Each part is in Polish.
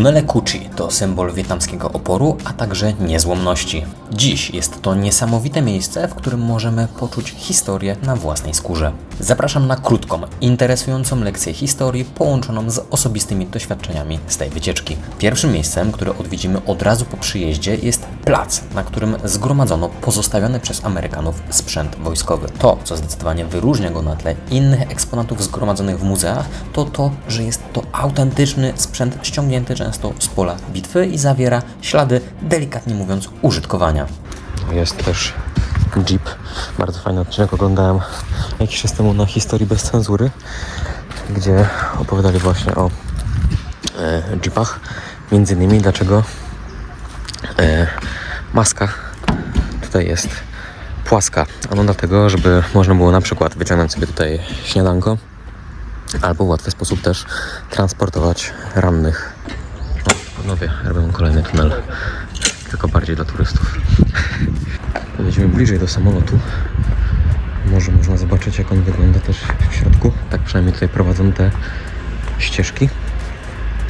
Tunele Kuchi to symbol wietnamskiego oporu, a także niezłomności. Dziś jest to niesamowite miejsce, w którym możemy poczuć historię na własnej skórze. Zapraszam na krótką, interesującą lekcję historii połączoną z osobistymi doświadczeniami z tej wycieczki. Pierwszym miejscem, które odwiedzimy od razu po przyjeździe jest plac, na którym zgromadzono pozostawiony przez Amerykanów sprzęt wojskowy. To, co zdecydowanie wyróżnia go na tle innych eksponatów zgromadzonych w muzeach, to to, że jest to autentyczny sprzęt ściągnięty często z pola bitwy i zawiera ślady, delikatnie mówiąc, użytkowania. Jest też Jeep. Bardzo fajny odcinek oglądałem jakiś czas temu na historii bez cenzury, gdzie opowiadali właśnie o e, Jeepach. Między innymi dlaczego e, maska tutaj jest płaska. Ano dlatego, żeby można było na przykład wyciągnąć sobie tutaj śniadanko albo w łatwy sposób też transportować rannych. Panowie, robią kolejny tunel, tylko bardziej dla turystów. Podejdziemy bliżej do samolotu. Może można zobaczyć, jak on wygląda też w środku. Tak przynajmniej tutaj prowadzą te ścieżki.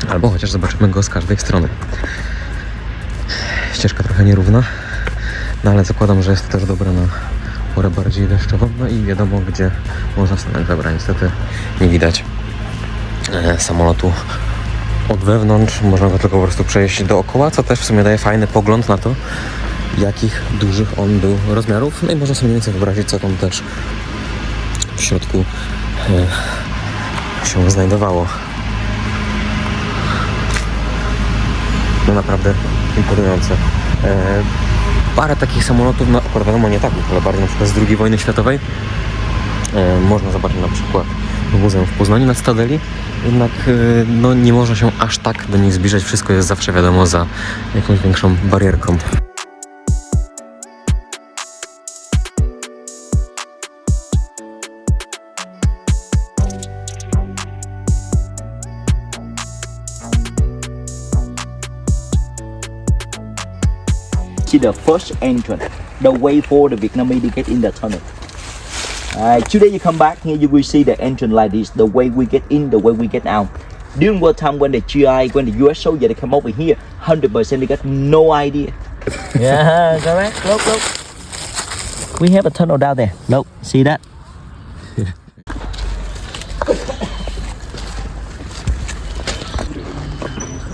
Albo chociaż zobaczymy go z każdej strony. Ścieżka trochę nierówna, no ale zakładam, że jest też dobra na porę bardziej deszczową. No i wiadomo, gdzie można stanąć. Dobra, niestety nie widać e, samolotu od wewnątrz. Można go tylko po prostu przejść dookoła, co też w sumie daje fajny pogląd na to, jakich dużych on był rozmiarów. No i można sobie mniej więcej wyobrazić, co tam też w środku e, się znajdowało. No naprawdę imponujące. E, parę takich samolotów, no akurat wiadomo nie takich, ale bardziej na przykład z II wojny światowej. E, można zobaczyć na przykład muzeum w Poznaniu na Stadeli, jednak e, no, nie można się aż tak do nich zbliżać. Wszystko jest zawsze wiadomo za jakąś większą barierką. to the first entrance, the way for the Vietnamese to get in the tunnel. Alright, today you come back here, you will see the entrance like this, the way we get in, the way we get out. During war time when the GI, when the US soldier they come over here, 100% they got no idea. yeah, correct. Look, look. We have a tunnel down there. Look, see that?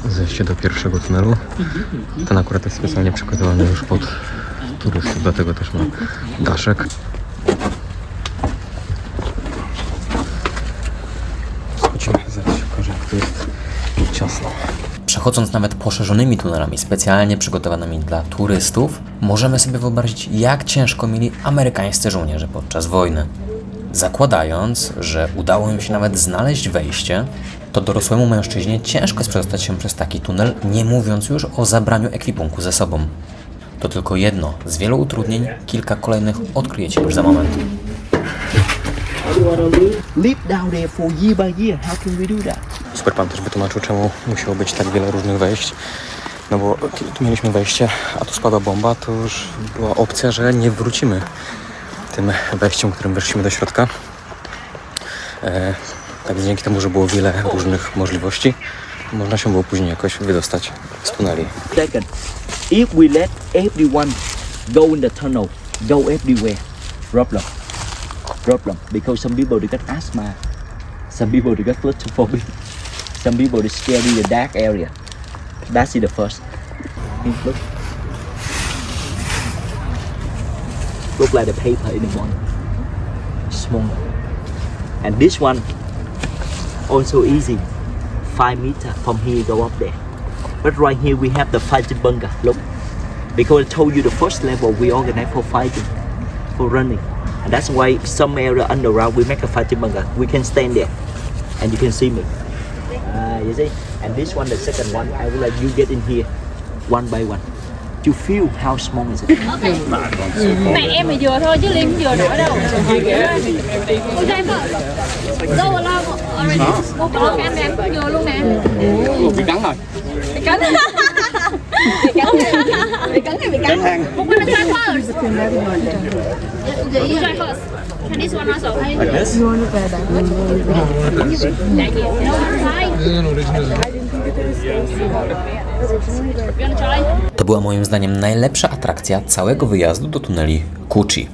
Zejście do pierwszego tunelu. Ten akurat jest specjalnie przygotowany już pod turystów, dlatego też ma daszek. Ciasno. Przechodząc nawet poszerzonymi tunelami specjalnie przygotowanymi dla turystów, możemy sobie wyobrazić, jak ciężko mieli amerykańscy żołnierze podczas wojny. Zakładając, że udało im się nawet znaleźć wejście, to dorosłemu mężczyźnie ciężko jest przedostać się przez taki tunel, nie mówiąc już o zabraniu ekwipunku ze sobą. To tylko jedno z wielu utrudnień, kilka kolejnych odkryjecie już za moment. Live down there for year by year. How can we do that? Super Pan też wytłumaczył, czemu musiało być tak wiele różnych wejść. No bo tu mieliśmy wejście, a tu spadła bomba, to już była opcja, że nie wrócimy tym wejściem, którym weszliśmy do środka. E, tak dzięki temu, że było wiele różnych możliwości, można się było później jakoś wydostać z tuneli. Second, if we let everyone go in the tunnel, go everywhere, problem, problem. Because some people they got asthma, some people they got claustrophobic, some people they scared in the dark area. That's the first. Look, look like the paper in the morning, small. And this one also easy, five meter from here go up there. But right here we have the fighting bunker. Look, because I told you the first level we organize for fighting, for running, and that's why some area underground we make a fighting bunker. We can stand there, and you can see me. Ah, you see. And this one, the second one, I will let you get in here, one by one, to feel how small is it. Mẹ em phải vừa thôi chứ Linh không vừa nổi đâu. Ok vợ Go along already Go along anh em vừa luôn nè. Bị cắn rồi. Bị cắn. Bị cắn Gonna try first. You try first. And this one also. Like this? You wanna try? To była moim zdaniem najlepsza atrakcja całego wyjazdu do tuneli Kuchi.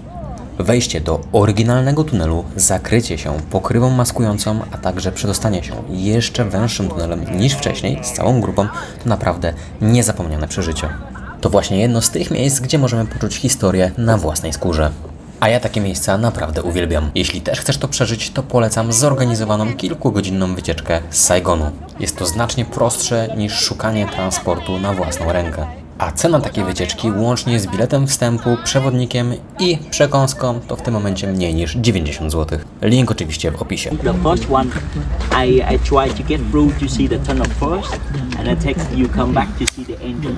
Wejście do oryginalnego tunelu, zakrycie się pokrywą maskującą, a także przedostanie się jeszcze węższym tunelem niż wcześniej z całą grupą to naprawdę niezapomniane przeżycie. To właśnie jedno z tych miejsc, gdzie możemy poczuć historię na własnej skórze. A ja takie miejsca naprawdę uwielbiam. Jeśli też chcesz to przeżyć, to polecam zorganizowaną kilkugodzinną wycieczkę z Saigonu. Jest to znacznie prostsze niż szukanie transportu na własną rękę. A cena takiej wycieczki łącznie z biletem wstępu, przewodnikiem i przekąską to w tym momencie mniej niż 90 zł. Link oczywiście w opisie. The first one, I, I try to get through to see the tunnel first, and I take you come back to see the engine.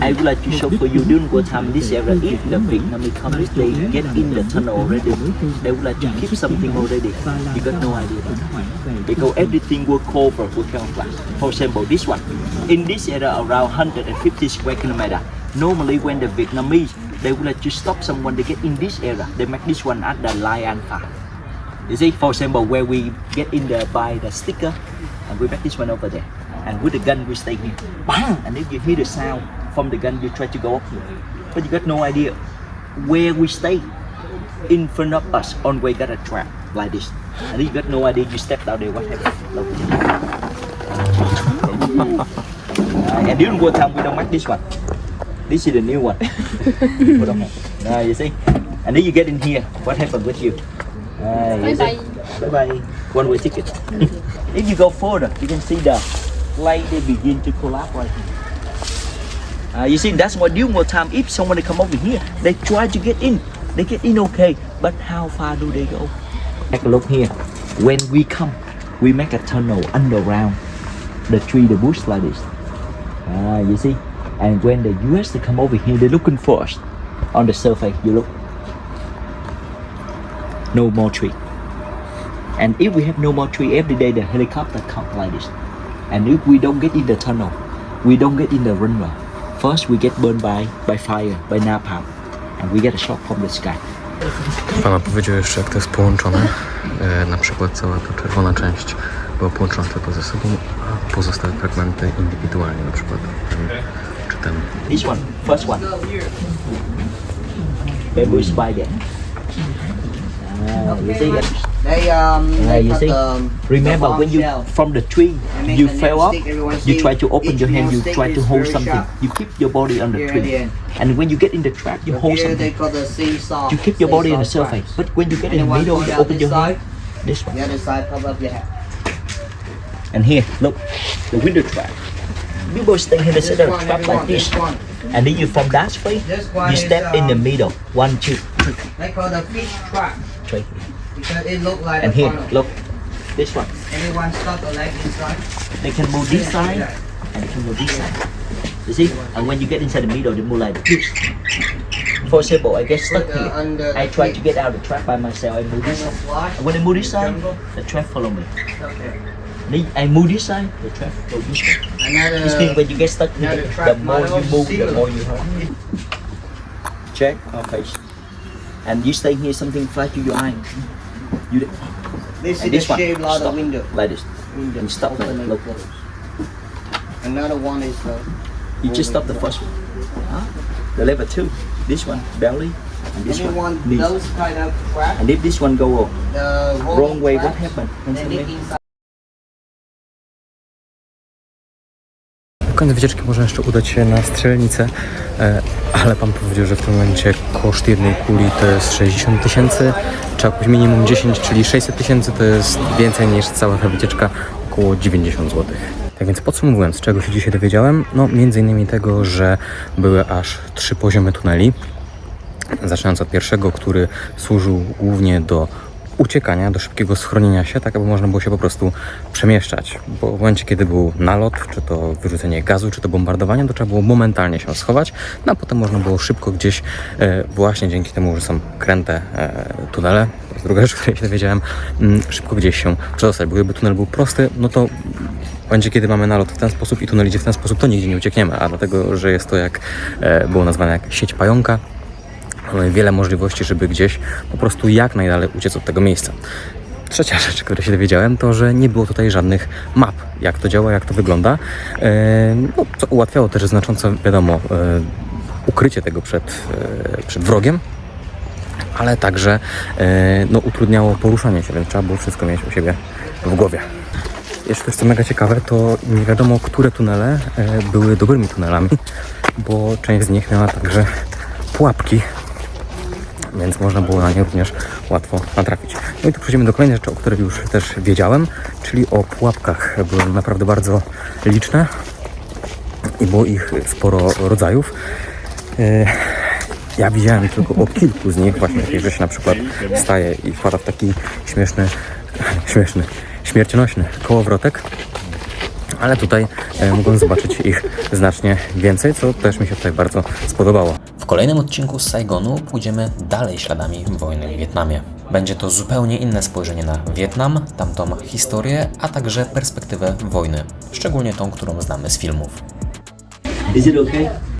I would like to show for you during what time this area, if the Vietnamese come, they get in the tunnel already. They would like to keep something already. You got no idea. Because everything will cover with camouflage. For example, this one. In this area around 150 square kilometer. Normally when the Vietnamese, they would like to stop someone to get in this area. They make this one at the Lai Alpha. You see, for example, where we get in there by the sticker, and we make this one over there. And with the gun, we stay here. Bang! And if you hear the sound from the gun, you try to go up here. But you got no idea where we stay. In front of us, on way got a trap like this. And you got no idea, you stepped out there, what happened? Uh, and during war time, we don't make this one. This is the new one. Put on there. Uh, you see? And then you get in here, what happened with you? Uh, you Bye bye. Bye bye. One way ticket. if you go further, you can see the light they begin to collapse right here. Uh, you see, that's what during war time, if someone come over here, they try to get in. They get in okay, but how far do they go? Take a look here. When we come, we make a tunnel underground the tree, the bush like this. Ah, you see? And when the US they come over here, they're looking for us. On the surface, you look. No more tree. And if we have no more tree, every day the helicopter come like this. And if we don't get in the tunnel, we don't get in the runway. First we get burned by, by fire, by napalm. And we get a shock from the sky. Pana powiedział jeszcze, jak to jest połączone. E, na przykład cała ta czerwona część była połączona tylko ze sobą, a pozostałe fragmenty indywidualnie, na przykład ten czy ten. This one, first one. Bamboo spider. Ah, you see it? They um Yeah, they you see? the um, Remember the when you shell. from the tree you fell up, you try to open your hand, you try to hold something. sharp. You keep your body on the Here tree. the. And when you get in the trap, you hold Here they something. call the seesaw. You keep your body on the surface. But when you get in the middle, you open your side? hand. This one. The other side, cover up your head. And here, look, the window trap. People stay here, the This center of one, trap like this. And then you from that way, you step in the um, middle. One, two, three, They call the fish trap three. Because it look like And a here, funnel. look, this one. Anyone stuck a leg inside? They can move this side and they can move this side. You see? And when you get inside the middle, they move like this. For example, I get stuck Put the here. I try to get out of the trap by myself. I move And this side. And when I move this side, Jungle. the trap follow me. Okay. I move this side, the trap go this. Another. This means when you get stuck here, the trap more you move, the more you hurt. Check our face. And you stay here, something fly to your eye. You This is and the this one, like stop. window. like this. window. And stop Open look. close. Another one is the. You just stop the first one. Huh? The level two. This one belly, and this Anyone one those kind of. And if this one go The wrong way, what traps, happened? Koniec wycieczki można jeszcze udać się na strzelnicę, e, ale pan powiedział, że w tym momencie koszt jednej kuli to jest 60 tysięcy, trzeba kupić minimum 10, czyli 600 tysięcy to jest więcej niż cała ta wycieczka, około 90 zł. Tak więc podsumowując, czego się dzisiaj dowiedziałem, no między innymi tego, że były aż trzy poziomy tuneli, zaczynając od pierwszego, który służył głównie do uciekania, do szybkiego schronienia się, tak aby można było się po prostu przemieszczać. Bo w momencie, kiedy był nalot, czy to wyrzucenie gazu, czy to bombardowanie, to trzeba było momentalnie się schować, no a potem można było szybko gdzieś, e, właśnie dzięki temu, że są kręte e, tunele, to jest druga rzecz, której się dowiedziałem, mm, szybko gdzieś się przedostać. Bo gdyby tunel był prosty, no to momencie, kiedy mamy nalot w ten sposób i tunel idzie w ten sposób, to nigdzie nie uciekniemy, a dlatego, że jest to jak e, było nazwane jak sieć pająka, wiele możliwości, żeby gdzieś po prostu jak najdalej uciec od tego miejsca. Trzecia rzecz, której się dowiedziałem, to że nie było tutaj żadnych map, jak to działa, jak to wygląda. E, no, co ułatwiało też znacząco, wiadomo, e, ukrycie tego przed, e, przed wrogiem, ale także no, utrudniało poruszanie się, więc trzeba było wszystko mieć u siebie w głowie. Jeszcze coś co mega ciekawe, to nie wiadomo, które tunele były dobrymi tunelami, bo część z nich miała także pułapki, więc można było na nie również łatwo natrafić. No i tu przejdziemy do kolejnej rzeczy, o której już też wiedziałem, czyli o pułapkach. Były naprawdę bardzo liczne i było ich sporo rodzajów. E, Ja widziałem tylko o kilku z nich, właśnie że się na przykład staje i wpada w taki śmieszny, śmieszny, śmiercionośny kołowrotek. Ale tutaj e, mogłem zobaczyć ich znacznie więcej, co też mi się tutaj bardzo spodobało. Kolejnym odcinku z Saigonu pójdziemy dalej śladami wojny w Wietnamie. Będzie to zupełnie inne spojrzenie na Wietnam, tamtą historię, a także perspektywę wojny, szczególnie tą, którą znamy z filmów. Is it okay?